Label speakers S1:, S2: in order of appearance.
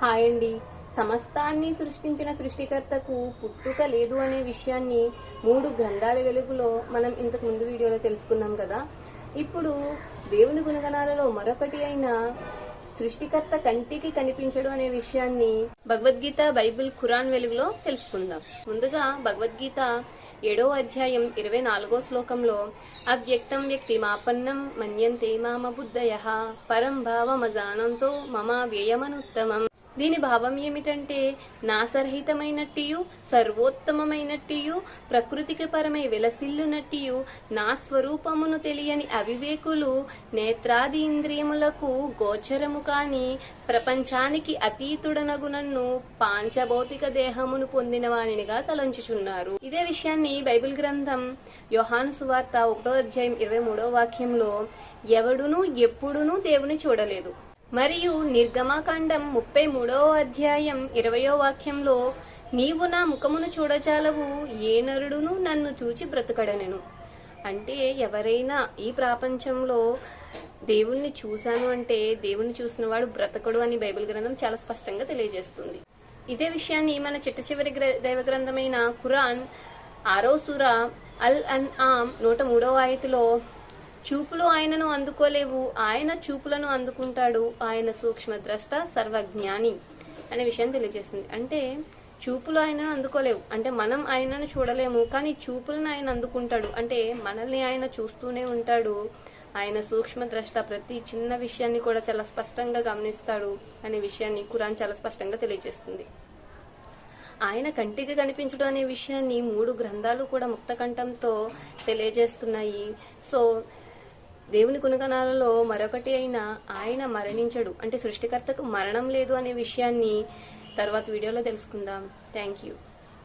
S1: Hi అండి. సమస్తాన్ని సృష్టించిన సృష్టికర్తకు పుట్టుక లేదు అనే విషయాన్ని మూడు గ్రంథాల వెలుగులో మనం ఇంతకు ముందు వీడియోలో తెలుసుకున్నాం కదా. ఇప్పుడు దేవుని గుణగణాలలో మరొకటి అయిన సృష్టికర్త కంటికి కనిపించడం అనే విషయాన్ని భగవద్గీత బైబిల్ ఖురాన్ వెలుగులో తెలుసుకుందాం. ముందుగా భగవద్గీత ఏడో అధ్యాయం ఇరవై నాలుగో శ్లోకంలో అవ్యక్తం వ్యక్తి మాపన్నం మన్యంతే మామ బుద్ధయ పరం భావమజానంతో మమ వ్యయమనుత్తమం. దీని భావం ఏమిటంటే నాసరహితమైనట్టియు సర్వోత్తమమైనట్టియు ప్రకృతికి పరమై వెలసిల్లునట్టియు నా స్వరూపమును తెలియని అవివేకులు నేత్రాది ఇంద్రియములకు గోచరము కాని ప్రపంచానికి అతీతుడనగు నన్ను పాంచభౌతిక దేహమును పొందిన వాణినిగా తలంచుచున్నారు. ఇదే విషయాన్ని బైబిల్ గ్రంథం యోహాను సువార్త ఒకటో అధ్యాయం ఇరవై మూడో వాక్యంలో ఎవడునూ ఎప్పుడునూ దేవుని చూడలేదు. మరియు నిర్గమాకాండం ముప్పై మూడవ అధ్యాయం ఇరవయో వాక్యంలో నీవు నా ముఖమును చూడచాలవు ఏ నరుడును నన్ను చూచి బ్రతుకడనెను. అంటే ఎవరైనా ఈ ప్రపంచంలో దేవుణ్ణి చూశాను అంటే దేవుణ్ణి చూసినవాడు బ్రతకడు అని బైబిల్ గ్రంథం చాలా స్పష్టంగా తెలియజేస్తుంది. ఇదే విషయాన్ని మన చిట్ట చివరి గ్ర- దైవ గ్రంథమైన ఖురాన్ ఆరో సూర అల్ అన్ ఆమ్ నూట మూడవ ఆయతిలో చూపులు ఆయనను అందుకోలేవు. ఆయన చూపులను అందుకుంటాడు. ఆయన సూక్ష్మ ద్రష్ట సర్వజ్ఞాని అనే విషయం తెలియజేస్తుంది అంటే చూపులు ఆయన అందుకోలేవు. అంటే మనం ఆయనను చూడలేము కానీ చూపులను ఆయన అందుకుంటాడు. అంటే మనల్ని ఆయన చూస్తూనే ఉంటాడు. ఆయన సూక్ష్మ ద్రష్ట ప్రతి చిన్న విషయాన్ని కూడా చాలా స్పష్టంగా గమనిస్తాడు అనే విషయాన్ని కురాన్ చాలా స్పష్టంగా తెలియజేస్తుంది. ఆయన కంటికి కనిపించడం అనే విషయాన్ని మూడు గ్రంథాలు కూడా ముక్తకంఠంతో తెలియజేస్తున్నాయి. సో దేవుని గుణగణాలలో మరొకటి అయిన ఆయన మరణించడు. అంటే సృష్టికర్తకు మరణం లేదు అనే విషయాన్ని తర్వాత వీడియోలో తెలుసుకుందాం. Thank you